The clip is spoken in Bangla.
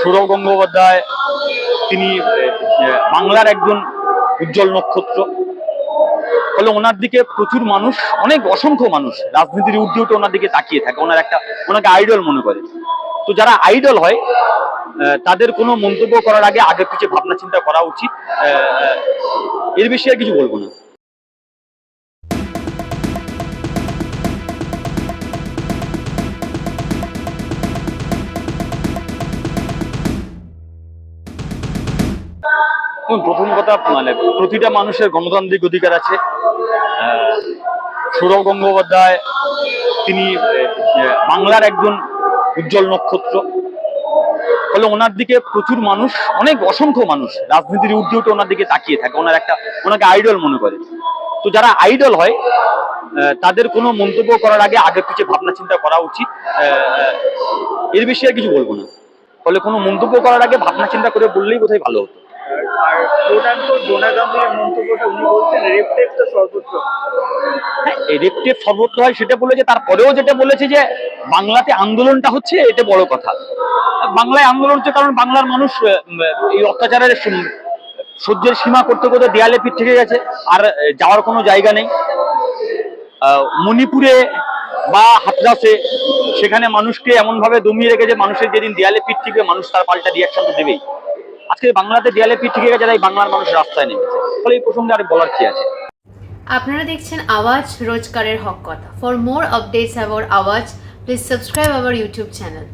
সৌরভ গঙ্গোপাধ্যায়, তিনি বাংলার একজন উজ্জ্বল নক্ষত্র। ফলে ওনার দিকে প্রচুর মানুষ, অনেক অসংখ্য মানুষ, রাজনীতির উঠে ওনার দিকে তাকিয়ে থাকে, ওনার একটা, ওনাকে আইডল মনে করে। তো যারা আইডল হয় তাদের কোনো মন্তব্য করার আগে আগে পিছিয়ে ভাবনা চিন্তা করা উচিত। এর বিষয়ে আর কিছু বলব না। প্রথম কথা মানে প্রতিটা মানুষের গণতান্ত্রিক অধিকার আছে। সৌরভ গঙ্গোপাধ্যায়, তিনি বাংলার একজন উজ্জ্বল নক্ষত্র। ফলে ওনার দিকে প্রচুর মানুষ, অনেক অসংখ্য মানুষ রাজনীতির ঊর্ধ্বে উঠে ওনার দিকে তাকিয়ে থাকে। ওনার একটা, ওনাকে আইডল মনে করে। তো যারা আইডল হয় তাদের কোনো মন্তব্য করার আগে আগে পিছিয়ে ভাবনা চিন্তা করা উচিত। এর বিষয়ে আর কিছু বলব না। ফলে কোনো মন্তব্য করার আগে ভাবনা চিন্তা করে বললেই বোধহয় ভালো হতো। আর মন্তব্যটা উনি বলছেন রেপ টেপ তো সর্বোচ্চ। হ্যাঁ এডিকটিভ সর্বত্র হয় সেটা বলেছে তারপরেও যেটা বলেছে যে, বাংলাতে আন্দোলনটা হচ্ছে এটা বড় কথা। বাংলায় আন্দোলন হচ্ছে কারণ বাংলার মানুষ এই অত্যাচারের সহ্যের সীমা করতে করতে দেয়ালে পিঠ থেকে গেছে, আর যাওয়ার কোনো জায়গা নেই। মণিপুরে বা হাতরাসে সেখানে মানুষকে এমন ভাবে দমিয়ে রেখেছে, মানুষের যেদিন দেয়ালে পিঠ থেকে মানুষ তার পাল্টা রিয়াকশন তো দেবেই। আজকে বাংলাতে দেয়ালে পিঠ গেছে, তাই বাংলার মানুষ রাস্তায় নেমেছে। ফলে এই প্রসঙ্গে আর বলার কি আছে? আপনারা দেখছেন আওয়াজ রোজকারের হক কথা। For more updates about Awaaz please subscribe our YouTube channel